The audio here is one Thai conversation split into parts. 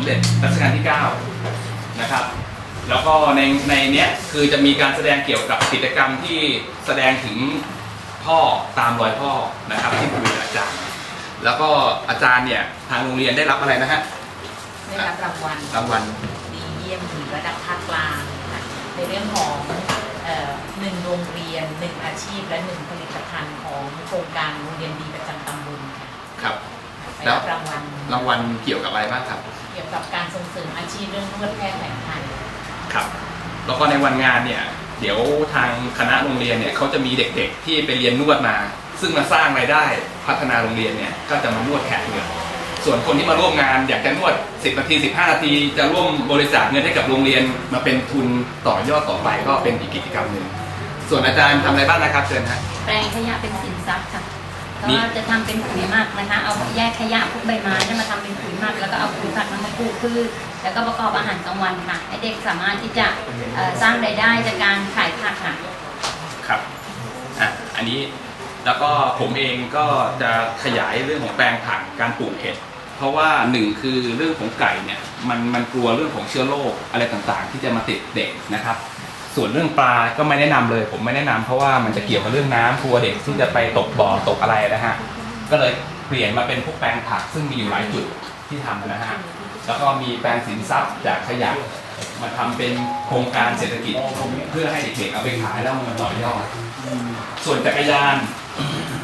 มเด็จรัชกาลที่ 9 นะครับ แล้วก็ในในเนี้ยคือจะมีการแสดงเกี่ยวกับกิจกรรมที่แสดงถึงพ่อตามรอยพ่อนะครับที่คุยกับอาจารย์ แล้วก็อาจารย์เนี่ยทางโรงเรียนได้รับอะไรนะฮะได้รับรางวัลรางวัลดีเยี่ยมถึงระดับภาคกลางค่ะในเรื่องของเอ่อหนึ่งโรงเรียนหนึ่งอาชีพและหนึ่งผลิตภัณฑ์ของโครงการโรงเรียนดีประจำตำบลค่ะครับได้รับรางวัลรางวัลเกี่ยวกับอะไรบ้างครับเกี่ยวกับการส่งเสริมอาชีพเรื่องนวดแพทย์แผนไทยครับ แล้วก็ในวันงานเนี่ยเดี๋ยวทางคณะโรงเรียนเนี่ยเขาจะมีเด็กๆที่ไปเรียนนวดมา ซึ่งมาสร้างรายได้พัฒนาโรงเรียนเนี่ยก็จะมานวดแขกเหงื่อส่วนคนที่มาร่วมงานอยากจะนวด 10 นาที 15 นาที จะร่วมบริจาคเงินให้กับโรงเรียนมาเป็นทุนต่อยอดต่อไปก็เป็นอีกกิจกรรมหนึ่งส่วนอาจารย์ทำอะไรบ้างนะครับเชิญฮะแปลงขยะเป็นสินทรัพย์ค่ะนี่ ก็จะทำเป็นปุ๋ยหมักนะคะ เอาแยกขยะพวกใบไม้เนี่ยมาทำเป็นปุ๋ยหมักแล้วก็เอาปุ๋ยผักนั้นมาปลูกพืชแล้วก็ประกอบอาหารกลางวันค่ะให้เด็กสามารถที่จะสร้างรายได้จากการขายผักค่ะครับอะอันนี้แล้วก็ผมเองก็จะขยายเรื่องของแปลงผักการปลูกเห็ดเพราะว่าหนึ่งคือเรื่องของไก่เนี่ยมันมันกลัวเรื่องของเชื้อโรคอะไรต่างๆ ที่จะมาติดเด็กนะครับ ส่วนเรื่องปลาก็ไม่แนะนำเลย ผมไม่แนะนำเพราะว่ามันจะเกี่ยวกับเรื่องน้ำกลัวเด็กที่จะไปตกบ่อตกอะไรนะฮะก็เลยเปลี่ยนมาเป็นพวกแปลงผักซึ่งมีอยู่หลายจุดที่ทำนะฮะแล้วก็มีแปลงสินทรัพย์จากขยะมาทำเป็นโครงการเศรษฐกิจเพื่อให้เด็กๆเอาไปขายแล้วมันต่อยอดส่วนจักรยาน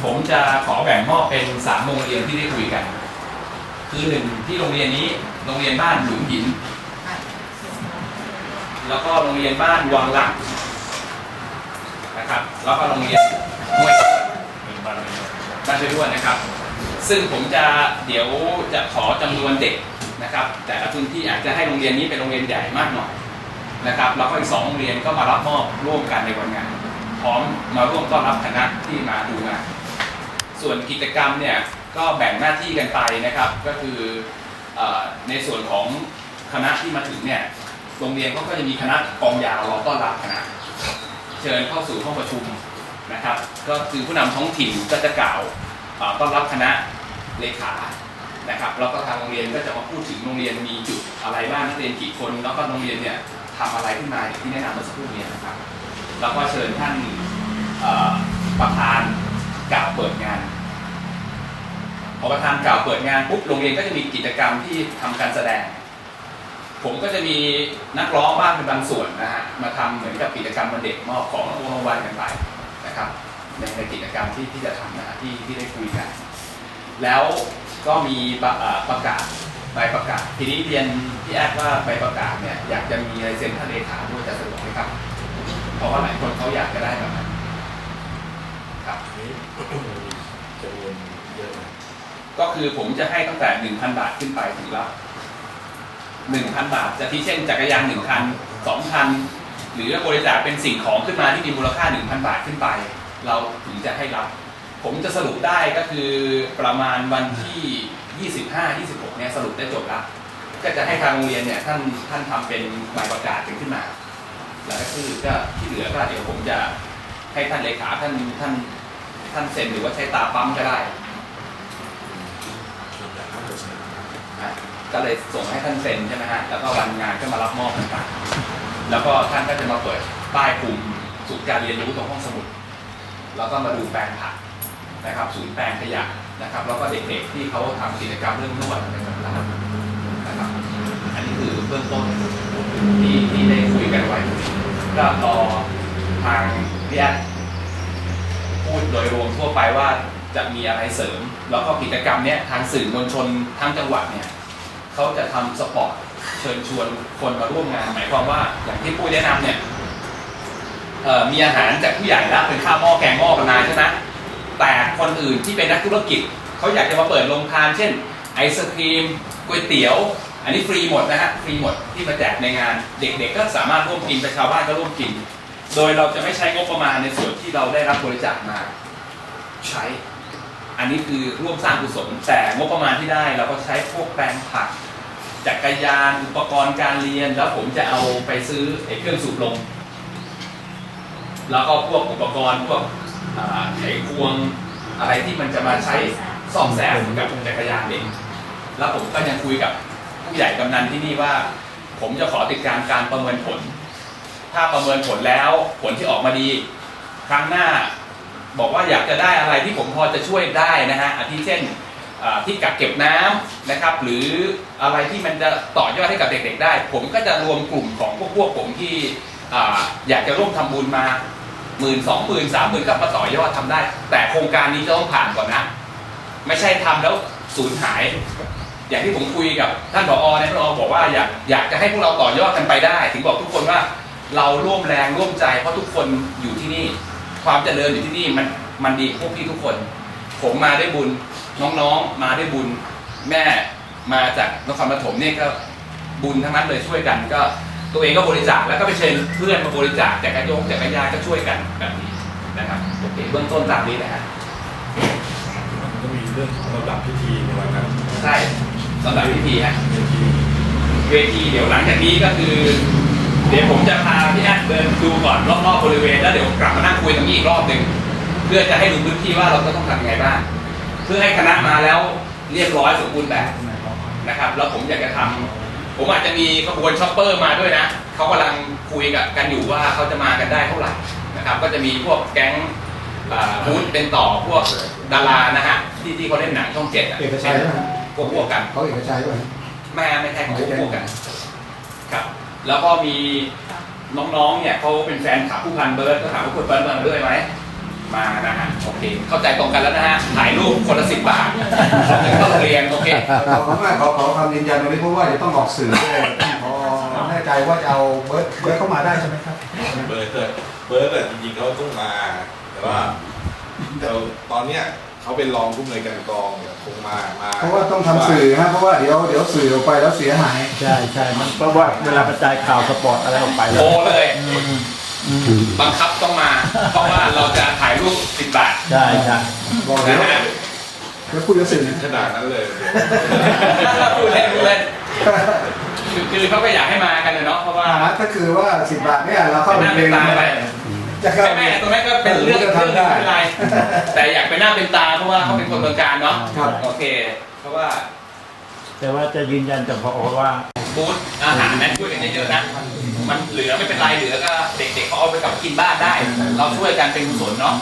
ผมจะขอแบ่งมอบเป็นสามโรงเรียนที่ได้คุยกัน คือหนึ่งที่โรงเรียนนี้โรงเรียนบ้านหลุมหิน แล้วก็โรงเรียนบ้านวังลักนะครับ แล้วก็โรงเรียนห้วยบ้านไปด้วยนะครับ ซึ่งผมจะเดี๋ยวจะขอจำนวนเด็กนะครับ แต่ละพื้นที่อาจจะให้โรงเรียนนี้เป็นโรงเรียนใหญ่มากหน่อยนะครับ แล้วก็อีกสองโรงเรียนก็มารับมอบร่วมกันในวันงาน พร้อมมาร่วมต้อนรับคณะที่มาดูงาน ส่วนกิจกรรมเนี่ยก็แบ่งหน้าที่กันไปนะครับ ก็คือในส่วนของคณะที่มาถึงเนี่ย โรงเรียนก็จะมีคณะกองยาวรอต้อนรับคณะ เชิญเข้าสู่ห้องประชุมนะครับ ก็คือผู้นำท้องถิ่นก็จะกล่าวเอ่อต้อนรับคณะเลขานะครับแล้วก็ทางโรงเรียนก็จะมาพูดถึงโรงเรียนมีจุดอะไรบ้างนักเรียนกี่คน แล้วก็โรงเรียนเนี่ยทำอะไรขึ้นมาที่แนะนำเมื่อสักครู่นี้นะครับ แล้วก็เชิญท่านประธานกล่าวเปิดงานพอประธานกล่าวเปิดงานปุ๊บโรงเรียนก็จะมีกิจกรรมที่ทำการแสดง ผมก็จะมีนักร้องบ้างเป็นบางส่วนนะฮะมาทำเหมือนกับกิจกรรมวันเด็กมอบของรางวัลรางวัลกันไปนะครับในในกิจกรรมที่ที่จะทำนะฮะที่ที่ได้คุยกัน แล้วก็มีประเอ่อประกาศใบประกาศ ทีนี้เรียนพี่แอดว่าใบประกาศเนี่ยอยากจะมีลายเซ็นท่านเลขาด้วยจะสะดวกไหมครับเพราะว่าหลายคนเขาอยากจะได้แบบนั้นครับนี้จำนวนเยอะนะก็คือผมจะให้ตั้งแต่ 1,000 บาทขึ้นไปถึงละ 1,000 บาท จะที่เช่นจักรยาน1คัน2คันหรือบริจาคเป็นสิ่งของขึ้นมาที่มีมูลค่า 1,000 บาทขึ้นไป เราถึงจะให้รับ ผมจะสรุปได้ก็คือประมาณวันที่ 25 26 เนี่ยสรุปได้จบแล้วก็จะให้ทางโรงเรียนเนี่ยท่านท่านทำเป็นใบประกาศขึ้นมา แล้วก็คือก็ที่เหลือก็เดี๋ยวผมจะให้ท่านเลขาท่านท่านท่านเซ็นหรือว่าใช้ตาปั๊มก็ได้ ก็เลยส่งให้ท่านเซ็นใช่ไหมฮะแล้วก็วันงานก็มารับมอบต่างๆแล้วก็ท่านก็จะมาเปิดป้ายกลุ่มศูนย์การเรียนรู้ตรงห้องสมุด แล้วก็มาดูแปลงผักนะครับศูนย์แปลงขยะนะครับ แล้วก็เด็กๆที่เขาทำกิจกรรมเรื่องนวดอะไรต่างๆนะครับ อันนี้คือเบื้องต้นที่ที่ได้คุยกันไว้ ก็รอทางพี่แอดพูดโดยรวมทั่วไปว่าจะมีอะไรเสริม แล้วก็กิจกรรมเนี้ยทางสื่อมวลชนทั้งจังหวัดเนี่ย เขาจะทำสปอร์ตเชิญชวนคนมาร่วมงาน หมายความว่าอย่างที่ปุ้ยแนะนำเนี่ยมีอาหารจากผู้ใหญ่แล้วเป็นข้าวหม้อแกงหม้อกันมาใช่ไหมแต่คนอื่นที่เป็นนักธุรกิจเขาอยากจะมาเปิดโรงทาน เช่น ไอศครีมก๋วยเตี๋ยว อันนี้ฟรีหมดนะฮะฟรีหมดที่มาแจกในงาน เด็กๆก็สามารถร่วมกินไปชาวบ้านก็ร่วมกิน โดยเราจะไม่ใช้งบประมาณในส่วนที่เราได้รับบริจาคมาใช้ อันนี้คือร่วมสร้างกุศลแต่งบประมาณที่ได้เราก็ใช้พวกแปลงผัก จักรยานอุปกรณ์การเรียน แล้วผมจะเอาไปซื้อไอ้เครื่องสูบลมแล้วก็พวกอุปกรณ์พวกไขควงอะไรที่มันจะมาใช้ซ่อมแซมกับจักรยานเองแล้วผมก็ยังคุยกับผู้ใหญ่กำนันที่นี่ว่า ผมจะขอติดการการประเมินผล ถ้าประเมินผลแล้วผลที่ออกมาดี ครั้งหน้าบอกว่าอยากจะได้อะไรที่ผมพอจะช่วยได้นะฮะอาทิเช่น ที่กักเก็บน้ำนะครับ หรืออะไรที่มันจะต่อยอดให้กับเด็กๆได้ ผมก็จะรวมกลุ่มของพวกพวกผมที่ออยากจะร่วมทำบุญมาหมื่นสองหมื่นสามหมื่นก็มาต่อยอดทำได้ แต่โครงการนี้จะต้องผ่านก่อนนะ ไม่ใช่ทำแล้วสูญหาย อย่างที่ผมคุยกับท่านผอเนี่ยท่านผอบอกว่าอยากอยากจะให้พวกเราต่อยอดกันไปได้ ถึงบอกทุกคนว่าเราร่วมแรงร่วมใจ เพราะทุกคนอยู่ที่นี่ ความเจริญอยู่ที่นี่มันมันดีพวกพี่ทุกคน ผมมาได้บุญ น้องๆมาได้บุญแม่มาจากนครปฐมเนี่ยก็บุญทั้งนั้นเลยช่วยกันก็ตัวเองก็บริจาคแล้วก็ไปเชิญเพื่อนมาบริจาคจากกระยงจากกระยานก็ช่วยกันแบบนี้นะครับโอเคเบื้องต้นตามนี้นะฮะมันก็มีเรื่องของระดับพิธีในวันนั้นใช่สำหรับพิธีฮะพิธีเวทีเดี๋ยวหลังจากนี้ก็คือ เดี๋ยวผมจะพาพี่แอดเดินดูก่อนรอบๆบริเวณแล้วเดี๋ยวกลับมานั่งคุยตรงนี้อีกรอบหนึ่งเพื่อจะให้ดูพื้นที่ว่าเราจะต้องทำยังไงบ้าง เพื่อให้คณะมาแล้วเรียบร้อยสมบูรณ์แบบนะครับ แล้วผมอยากจะทำผมอาจจะมีขบวนช็อปเปอร์มาด้วยนะเขากำลังคุยกับกันอยู่ว่าเขาจะมากันได้เท่าไหร่นะครับก็จะมีพวกแก๊งอ่าบูธเป็นต่อพวกดารานะฮะที่ที่เขาเล่นหนังช่องเจ็ดอะเอกชัยใช่ไหมพวกพวกกันเขาเอกชัยด้วยแม่ไม่ใช่ของพวกพวกกันครับ แล้วก็มีน้องๆเนี่ยเขาเป็นแฟนขับผู้พันเบิร์ดก็ถามว่าคุณเบิร์ดมาด้วยไหม มานะฮะโอเค เข้าใจตรงกันแล้วนะฮะถ่ายรูปคนละสิบบาทเข้าโรงเรียนโอเคขอขอขอขอคำยืนยันตรงนี้เพราะว่าเดี๋ยวต้องออกสื่อด้วยขอแน่ใจว่าจะเอาเบิร์ดเบิร์ดเข้ามาได้ใช่ไหมครับเบิร์ดเกิดเบิร์ดอะจริงๆเขาต้องมา แต่ว่าเราตอนเนี้ยเขาเป็นรองผู้อำนวยการกองเนี่ยคงมามา เพราะว่าต้องทำสื่อฮะเพราะว่าเดี๋ยวเดี๋ยวสื่อออกไปแล้วเสียหายใช่ใช่มันเพราะว่าเวลากระจายข่าวสปอร์ตอะไรออกไปแล้วโทรเลยอืมอืม บังคับต้องมา เพราะว่าเราจะถ่ายรูปสิบบาทใช่ใช่บอกเดี๋นะยวฮะเดี๋ยวคุยกับสื่อขนาดนั้นเลยพูดเล่นพูดเล่นคือคือเขาก็อยากให้มากันเลยเนาะเพราะว่าอ่าถ้าคือว่าสิบบาทเนี่ยเราเข้าไปเป็นหน้าเพลเป็นงตาไปจะเข้าแม่ตรงนั้นก็เป็นเรื่องเรื่องหนึ่งไม่เป็นไร แต่อยากเป็นหน้าเป็นตาเพราะว่าเขาเป็นคนเมืองการเนาะครับ โอเค เพราะว่า แต่ว่าจะยืนยันจากพอว่า บูธอาหารนั้นช่วยกันเยอะๆนะมันเหลือไม่เป็นไรเหลือก็เด็กๆเขาเอาไปกลับกินบ้านได้ เราช่วยกันเป็นกุศลเนาะ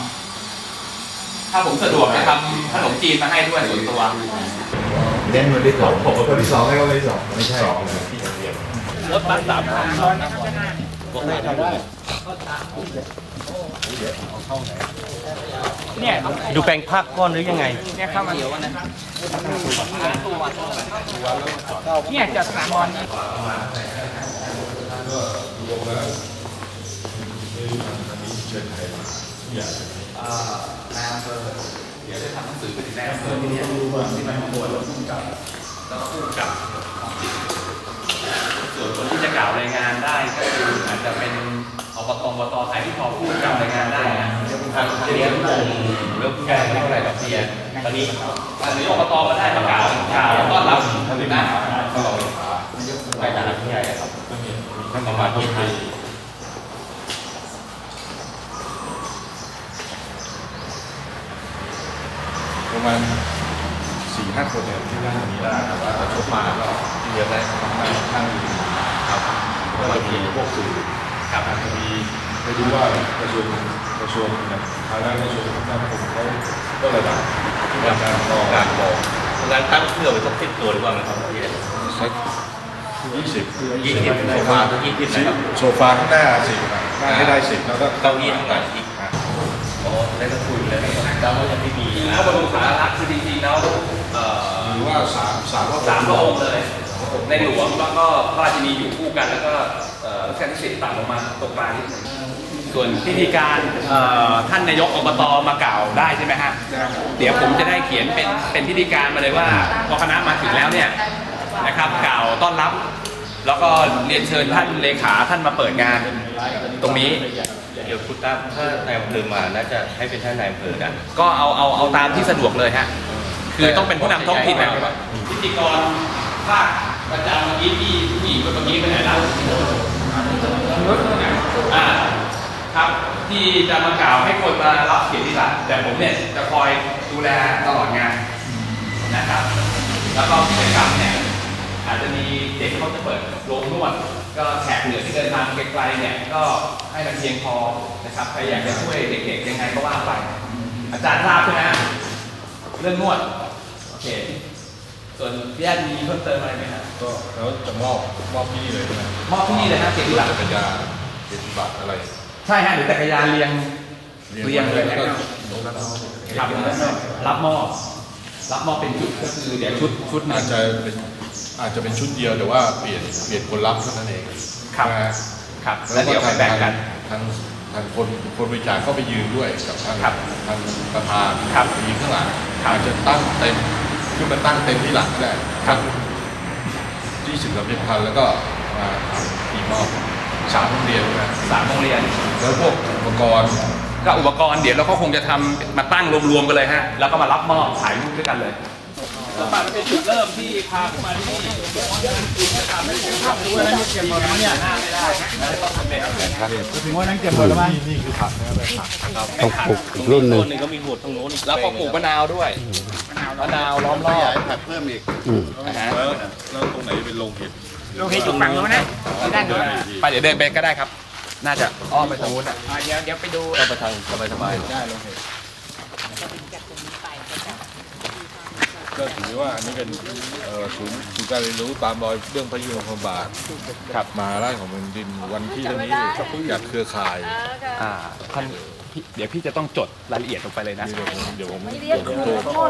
ถ้าผมสะดวกจะทำขนมจีนมาให้ด้วยส่วนตัวเล่นวันที่สองผมวันที่สองให้วันที่สองไม่ใช่สองเลยที่เรียนรถบัสสามคัน เนี่ยดูแปลงภาคก้อนหรือยังไง เนี่ยเข้ามาเดี๋ยวนะเนี่ยจัดสามวันอ่านายอำเภอเดี๋ยวจะทำหนังสือไปถึงนายอำเภอที่เนี่ยที่มันมาบวชแล้วพุ่งกับแล้วก็พุ่งกับส่วนคนที่จะกล่าวรายงานได้ก็คืออาจจะเป็น อบตอบตใครที่พอพูดกล่าวรายงานได้นะทางเรียนเรื่องแก้ไม่เท่าไหร่ดอกเบี้ยตอนนี้ตอนนี้อบตมาได้มากล่าวกล่าวต้อนรับนะไปฐานะผู้ใหญ่ครับท่านประมาณที่ปีประมาณสี่ห้าคนเนี่ยที่นั่งนี้ได้แต่ว่าแต่ชกมาก็ที่เยอะได้ประมาณข้างอยู่ครับก็จะมีพวกสื่อ ครับมีไม่รู้ว่ากระทรวงกระทรวงเนี่ยทางด้านกระทรวงการคมเขาก็ระดับที่การการกองการบอกงานตั้งเครื่องไว้สักสิบตัวหรือเปล่าครับพี่สักยี่สิบยี่สิบโซฟาสักยี่สิบนะครับโซฟาข้างหน้าสิบหนั่งให้ได้สิบแล้วก็เก้าอี้ข้างหลังอีกอ๋อได้ก็คุยเลยเราก็ยังไม่มีพระบรมสารีรักษณ์คือจริงๆแล้วหรือว่าสามสามพระสามพระองค์เลยในหลวงแล้วก็พระราชินีอยู่คู่กันแล้วก็ รัชกาลที่สิบต่ำลงมาตกปลายนิดหนึงส่วนพิธีการเอ่อท่านนายกอบตมากล่าวได้ใช่ไหมฮะเดี๋ยวผมจะได้เขียนเป็นเป็นพิธีการมาเลยว่าพอคณะมาถึงแล้วเนี่ยนะครับกล่าวต้อนรับ แล้วก็เรียนเชิญท่านเลขาท่านมาเปิดงาน ตรงนี้เดี๋ยวคุณตั้มถ้านายอำเภอมาน่าจะให้เป็นท่านนายอำเภอนะ ก็เอาเอาเอาตามที่สะดวกเลยฮะคือต้องเป็นผู้นำท้องถิ่นนะพิธีกรภาคอาจารย์เมื่อกี้พี่ผู้หญิงคนเมื่อกี้ไปไหนแล้ว อ่าครับที่จะมากล่าวให้คนมารับเกียรติบัตรแต่ผมเนี่ยจะคอยดูแลตลอดงานนะครับ แล้วก็กิจกรรมเนี่ยอาจจะมีเด็กเขาจะเปิดโรงนวดก็แขกเหนือที่เดินทางไกลๆเนี่ยก็ให้มันเพียงพอนะครับใครอยากจะช่วยเด็กๆยังไงก็ว่าไป อาจารย์ทราบใช่ไหมฮะเรื่องนวดโอเค ส่วนพี่แอดมีเพิ่มเติมอะไรไหมครับก็แล้วจะมอบมอบที่นี่เลยใช่ไหมมอบที่นี่เลยฮะเกียรติบัตรจักรยานเกียรติบัตรอะไรใช่ฮะหรือจักรยานเรียงเรียงเลยแล้วนะก็ครับตรงนั้นเอาครับรับมอบรับมอบเป็นชุดก็คือเดี๋ยวชุดชุดหนึอาจงจะเป็นอาจจะเป็นชุดเดียวแต่ว่าเปลี่ยนเปลี่ยนคนรับเท่านั้นเองครับนะฮะครับแล้วเดี๋ยวไปแบ่งกันทางทางคนคนบริจาคเข้าไปยืนด้วยกับทางครับทางประธานครับไปยืนข้างหลังครับอาจจะตั้งเต็ม ขึ้นมาตั้งเต็มที่หลังก็ได้ครับที่สิบสามสิบพันแล้วก็มาทำทีมอบสามโรงเรียนนะสามโรงเรียน แล้วพวกอุปกรณ์ก็อุปกรณ์เดี๋ยวเราก็คงจะทำมาตั้งรวมๆกันเลยฮะ แล้วก็มารับมอบถ่ายรูปด้วยกันเลย แล้วป่าเป็นจุดเริ่มที่พาเข้ามาที่นี่คุณจะทำให้ผมทำด้วยนะเก็บหมดแล้วเนี่ยหน้าไม่ได้แล้วต้องทำแบบถึงว่านั่งเก็บหมดแล้วมั้งนี่นี่คือผักนะครับเป็นผักต้องปลูกอีกรุ่นหนึ่งหนึ่งก็มีหัวตรงโน้นอีกแล้วก็ปลูกมะนาวด้วยมะนาวล้อมรอบอืมนะฮะแล้วแล้วตรงไหนเป็นโรงเห็ดโอเคอยู่ฝั่งโน้นนะด้านโน้นนะไปเดี๋ยวเดินไปก็ได้ครับ น่าจะอ้อมไปทางนู้นอะอ่าเดี๋ยวเดี๋ยวไปดูก็ไปทางสบายๆได้โรงเห็ด จะดึงจากตรงนี้ไปก็จะ ก็ถือว่าอันนี้เป็นเอ่อศูนย์ศูนย์การเรียนรู้ตามรอยเรื่องพระยุคลบาทครับมาราชของแผ่นดินวันที่เท่านี้จากเครือข่ายอ่าท่านพี่เดี๋ยวพี่จะต้องจดรายละเอียดลงไปเลยนะ เดี๋ยวผมเดี๋ยวผมเดี๋ยวผมโทร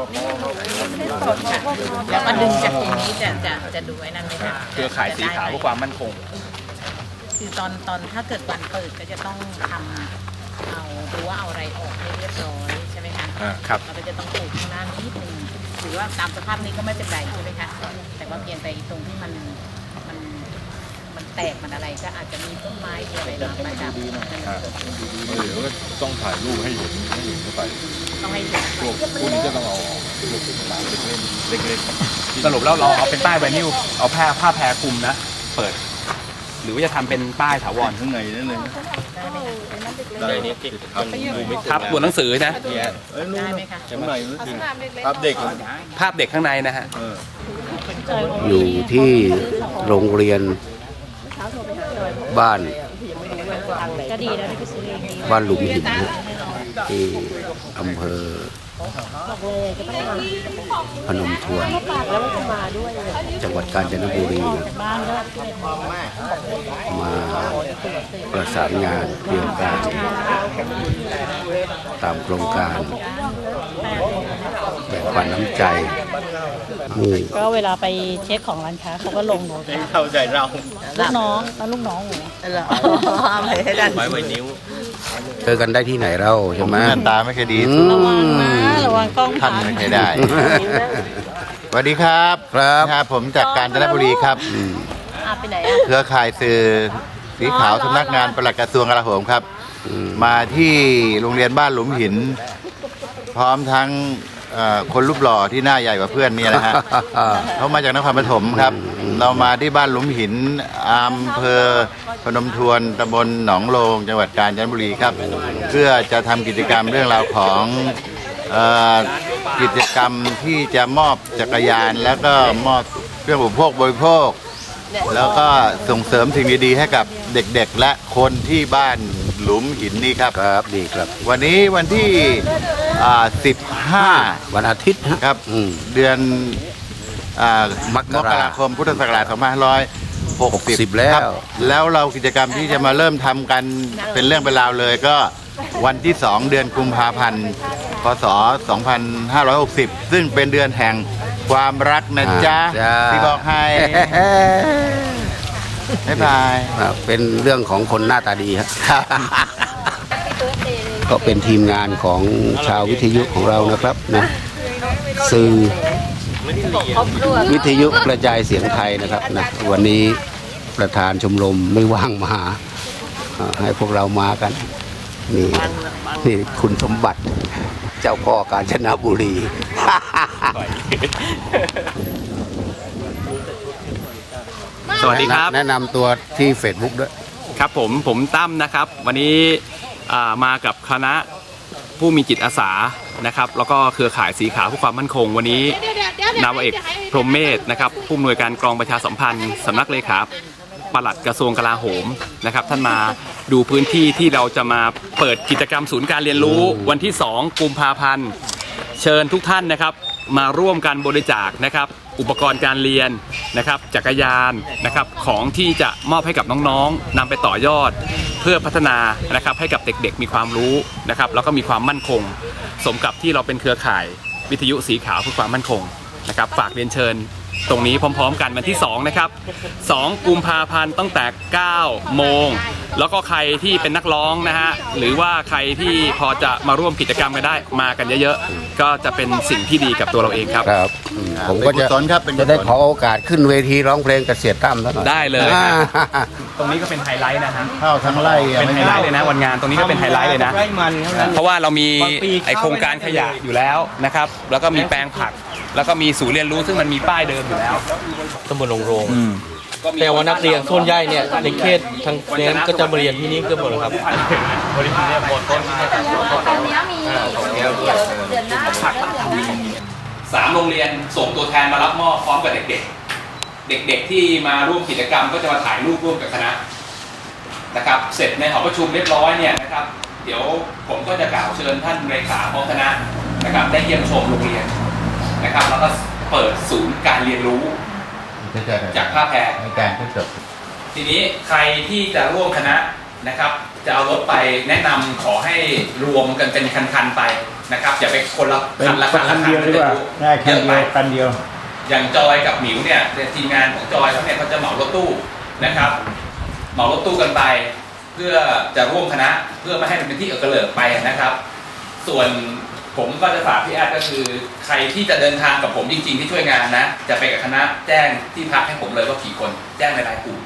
แล้วก็ดึงจากตรงนี้จะจะจะดูไอ้นั่นไหมคะเครือข่ายสีขาวเพื่อความมั่นคง คือตอนตอนถ้าเกิดวันเปิดก็จะต้องทำเอาดูว่าเอาอะไรออกให้เรียบร้อยใช่ไหมคะอ่าครับเราก็จะต้องปลูกข้างหน้านิดนึง ถือว่าตามสภาพนี้ก็ไม่เป็นไรใช่ไหมคะแต่ว่าเพียงแต่ตรงที่มันมันมันแตกมันอะไรก็อาจจะมีต้นไม้มีอะไรมาประดับครับเดี๋ยวก็ต้องถ่ายรูปให้เห็นให้เห็นเข้าไปต้องให้เห็นพวกพวกนี้ก็ต้องเอาพวกสนามเล็กๆเล็กๆสรุปแล้วเราเอาเป็นป้ายไวนิลเอาผ้าผ้าแพรคลุมนะ เปิด หรือว่าจะทำเป็นป้ายถาวรข้างในนั่นเลย ได้นี่ติดครับดูไม่ครับตัวหนังสือนะได้ไหมคะข้างในนั่นคือภาพเด็กภาพเด็กข้างในนะฮะอยู่ที่โรงเรียนบ้านบ้านหลุมหินนะ ที่อำเภอพนมทวนจังหวัดกาญจนบุรี มาประสานงานเกี่ยวกับตามโครงการแบ่งปันน้ำใจนี่ก็เวลาไปเช็คของร้านค้าเขาก็ลงโน้ตเข้าใจเราลูกน้องแล้วลูกน้องอยู่อะไรให้ดันไว้ไว้นิ้ว เจอกันได้ที่ไหนเราใช่ไหม หน้าตาไม่เคยดีอืม ระวังนะระวังกล้องท่านผ่านไม่เคยได้ สวัสดีครับครับครับผมจากกาญจนบุรีครับอืมอะไปไหนอะ เครือข่ายสื่อสีขาวสำนักงานปลัดกระทรวงกลาโหมครับอืมมาที่โรงเรียนบ้านหลุมหิน พร้อมทั้ง เอ่อคนรูปหล่อที่หน้าใหญ่กว่าเพื่อนเนี่ยนะฮะ เขามาจากนครปฐมครับ เรามาที่บ้านหลุมหินอำเภอพนมทวนตำบลหนองโลงจังหวัดกาญจนบุรีครับ เพื่อจะทำกิจกรรมเรื่องราวของเอ่อกิจกรรมที่จะมอบจักรยาน แล้วก็มอบเครื่องอุปโภคบริโภค แล้วก็ส่งเสริมสิ่งดีๆให้กับเด็กๆ และคนที่บ้านหลุมหินนี่ครับ ครับดีครับ วันนี้วันที่ อ่า15 วันอาทิตย์ฮะครับอืม เดือนอ่ามกราคมพุทธศักราช2560 60แล้ว ครับแล้วเรากิจกรรมที่จะมาเริ่มทำกันเป็นเรื่องเป็นราวเลยก็วันที่ 2 เดือนกุมภาพันธ์พศ 2560 ซึ่งเป็นเดือนแห่งความรักนะจ๊ะจ้า ที่บอกให้ บ๊ายบาย อ่าเป็นเรื่องของคนหน้าตาดีฮะ ก็เป็นทีมงานของชาววิทยุของเรานะครับนะสื่อวิทยุกระจายเสียงไทยนะครับนะวันนี้ประธานชมรมไม่ว่างมาอ่าให้พวกเรามากันนี่นี่คุณสมบัติเจ้าพ่อกาญจนบุรี สวัสดีครับ แนะนำตัวที่ Facebook ด้วย ครับผมผมตั้มนะครับ วันนี้อ่า มากับคณะผู้มีจิตอาสานะครับ แล้วก็เครือข่ายสีขาวเพื่อความมั่นคงวันนี้นาวาเอกพรหมเมธนะครับผู้อำนวยการกองประชาสัมพันธ์สำนักเลขาปลัดกระทรวงกลาโหมนะครับท่านมาดูพื้นที่ที่เราจะมาเปิดกิจกรรมศูนย์การเรียนรู้วันที่ 2 กุมภาพันธ์ เชิญทุกท่านนะครับ มาร่วมกันบริจาคนะครับ อุปกรณ์การเรียนนะครับ จักรยานนะครับของที่จะมอบให้กับน้องๆนำไปต่อยอด เพื่อพัฒนานะครับให้กับเด็กๆ มีความรู้นะครับ แล้วก็มีความมั่นคง สมกับที่เราเป็นเครือข่ายวิทยุสีขาวเพื่อความมั่นคงนะครับ ฝากเรียนเชิญ ตรงนี้พร้อมๆ กันวันที่ 2 นะครับ 2 กุมภาพันธ์ตั้งแต่ 9 โมง แล้วก็ใครที่เป็นนักร้องนะฮะ หรือว่าใครที่พอจะมาร่วมกิจกรรมกันได้มากันเยอะๆ ก็จะเป็นสิ่งที่ดีกับตัวเราเองครับ ครับอืมผมก็เป็นกุจะศลครับเป็นกุศล จะได้ขอโอกาสขึ้นเวทีร้องเพลงกับเสียตั้มแล้วหน่อยได้เลย อ่าตรงนี้ก็เป็นไฮไลท์นะฮะ ข้าวทั้งไร่อะเป็นไฮไม่ไลท์เลยนะวันงานตรงนี้ก็เป็นไฮไลท์เลยนะ ไร่มันเท่านั้น เพราะว่าเรามีบางปีไอโครงการขยะอยู่แล้วนะครับ แล้วก็มีแปลงผัก แล้วก็มีศูนย์เรียนรู้ซึ่งมันมีป้ายเดิมอยู่แล้วตำบลหลงโรงก็มีแต่ว่านักเรียนส่วนใหญ่เนี่ยในเขตทางเน้นก็จะมาเรียนที่นี่เกือบหมดแล้วครับบริษัทเนี่ยหมดต้นตอนนี้มีเดี๋ยวเดือนหน้าเดือนหน้าสามโรงเรียนส่งตัวแทนมารับมอบพร้อมกับเด็กๆ เด็กๆที่มาร่วมกิจกรรมก็จะมาถ่ายรูปร่วมกับคณะนะครับ เสร็จในหอประชุมเรียบร้อยเนี่ยนะครับ เดี๋ยวผมก็จะกล่าวเชิญท่านเลขาพร้อมคณะนะครับได้เยี่ยมชมโรงเรียน นะครับแล้วก็เปิดศูนย์การเรียนรู้จากผ้าแพรในการทดสอบทีนี้ใครที่จะร่วมคณะนะครับ จะเอารถไปแนะนำขอให้รวมกันเป็นคันๆไปนะครับอย่าไปคนละคันละคันละคันเยอะไปคันเดียว อย่างจอยกับหมิวเนี่ยทีมงานของจอยเขาเนี่ยเขาจะเหมารถตู้นะครับ เหมารถตู้กันไป เพื่อจะร่วมคณะเพื่อไม่ให้มันเป็นที่เอกเลิกไปนะครับ ส่วน ผมก็จะฝากพี่แอดก็คือ ใครที่จะเดินทางกับผมจริงๆที่ช่วยงานนะ จะไปกับคณะแจ้งที่พักให้ผมเลยว่ากี่คนแจ้งในรายกลุ่ม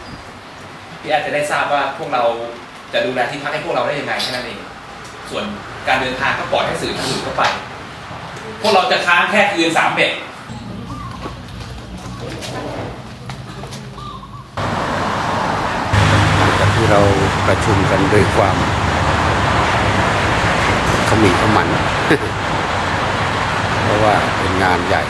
พี่แอดจะได้ทราบว่าพวกเราจะดูแลที่พักให้พวกเราได้ยังไงแค่นั้นเองส่วนการเดินทางก็ปล่อยให้สื่ออื่นเข้าไป พวกเราจะค้างแค่คืนสามเบ็ดที่เราประชุมกันด้วยความ มีขมัน เพราะว่าเป็นงานใหญ่